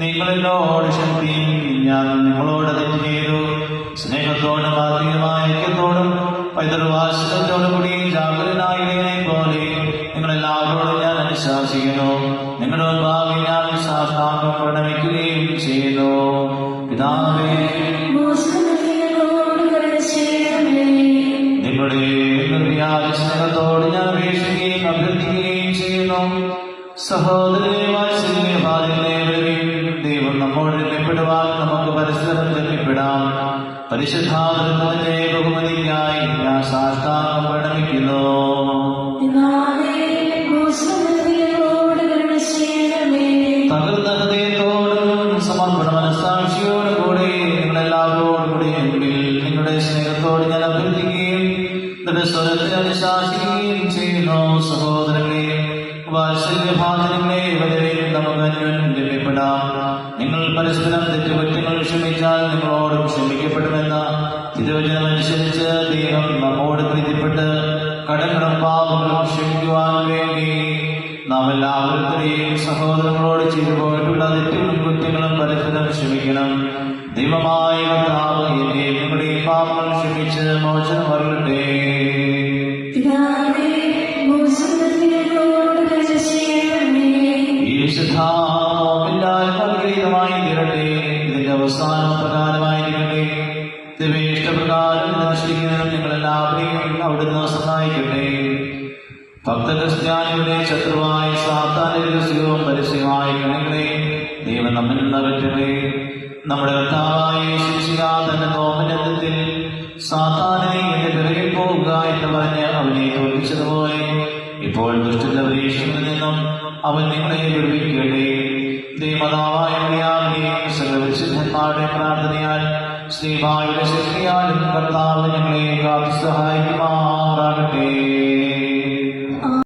നിങ്ങളോട് ശക്തിയും ഞാൻ നിങ്ങളോട് ചെയ്തു. സ്നേഹത്തോടും ആത്മീയമായ ഐക്യത്തോടും പൈതൃവാശത്തോടും കൂടി ജാഗ്രതനായതിനെ പോലെ നിങ്ങളെല്ലാവരോടും ഞാൻ അനുശാസിക്കുന്നു. നിങ്ങളുടെ ഭാവി ഞാൻ സാഷ്ടാംഗം പ്രണമിക്കുകയും ചെയ്യുന്നു. പിതാവേ നിങ്ങളുടെ ഞാൻ അപേക്ഷിക്കുകയും അഭ്യർത്ഥിക്കുകയും ചെയ്യുന്നു. സഹോദരനെ വാത്സല്യഭാഗ്യങ്ങളെയും ദൈവം നമ്മോട് രമ്യപ്പെടുവാൻ നമുക്ക് പരസ്പരം രമ്യപ്പെടാം പരിശുദ്ധാതൃത്വത്തിന്റെ ബഹുമതിക്കായി ഞാൻ സാഷ്ടാംഗം പ്രണമിക്കുന്നു തകർന്ന ഹൃദയത്തോടും സമർപ്പണ മനസ്സാക്ഷിയോടും കൂടെ നിങ്ങളെല്ലാവരോടും കൂടെ നിങ്ങളുടെ സ്നേഹത്തോട് ഞാൻ അഭ്യർത്ഥിക്കുകയും നിങ്ങളുടെ സ്വരത്തെ അനുശാസിക്കുകയും വാത്സല്യഭാചനങ്ങളെ ഇവരെയും നമുക്ക് ലഭ്യപ്പെടാം നിങ്ങൾ പരസ്പരം തെറ്റുകുറ്റങ്ങൾ ക്ഷമിച്ചാൽ നിങ്ങളോട് ക്ഷമിക്കപ്പെടുമെന്ന തിരുവചനമനുസരിച്ച് ദൈവം നമ്മോട് പ്രീതിപ്പെട്ട് കടങ്ങളും പാപങ്ങളും ക്ഷമിക്കുവാൻ വേണ്ടി നാം എല്ലാവരുടെയും സഹോദരങ്ങളോട് ചെയ്തു പോയിട്ടുള്ള തെറ്റുകളും കുറ്റങ്ങളും പരസ്പരം ക്ഷമിക്കണം. ദൈവമായ കർത്താവ് എന്നെ നിങ്ങളുടെ പാപങ്ങൾ ക്ഷമിച്ച് മോചനം വരട്ടെ അവസാനം പ്രകാരമായിരിക്കട്ടെ ദിവ്യേഷ്ടപ്രകാരം അനുഷ്ഠിക്കുന്നതിനും ഞങ്ങളെല്ലാവരെയും അവിടുന്ന് സഹായിക്കട്ടെ. ഭക്തക്രിസ്ത്യാനിയുടെ ശത്രുവായ സാത്താന്റെ രഹസ്യവും പരസ്യമായ ഗണങ്ങളെ ദൈവം നമ്മിൽ നിറയ്ക്കട്ടെ നമ്മുടെ കർത്താവായ ശിശിക തന്റെ നോമനത്തിൽ സാത്താനെ എന്റെ പിറകിൽ പോവുക എന്ന് പറഞ്ഞ് അവനെ തോൽപ്പിച്ചതുപോലെ ഇപ്പോൾ ദുഷ്ടന്റെ പരീക്ഷയിൽ നിന്നും അവൻ നിങ്ങളെ വിടുവിക്കട്ടെ. ദൈവതാവായ പ്രിയാവിനെയും സകലവിശുദ്ധന്മാരുടെ പ്രാർത്ഥനയാൽ ശ്രീമായുടെ ശക്തിയാലും കർത്താവ് ഞങ്ങളെ കാത്തു സഹായിക്കുമാറാകട്ടെ.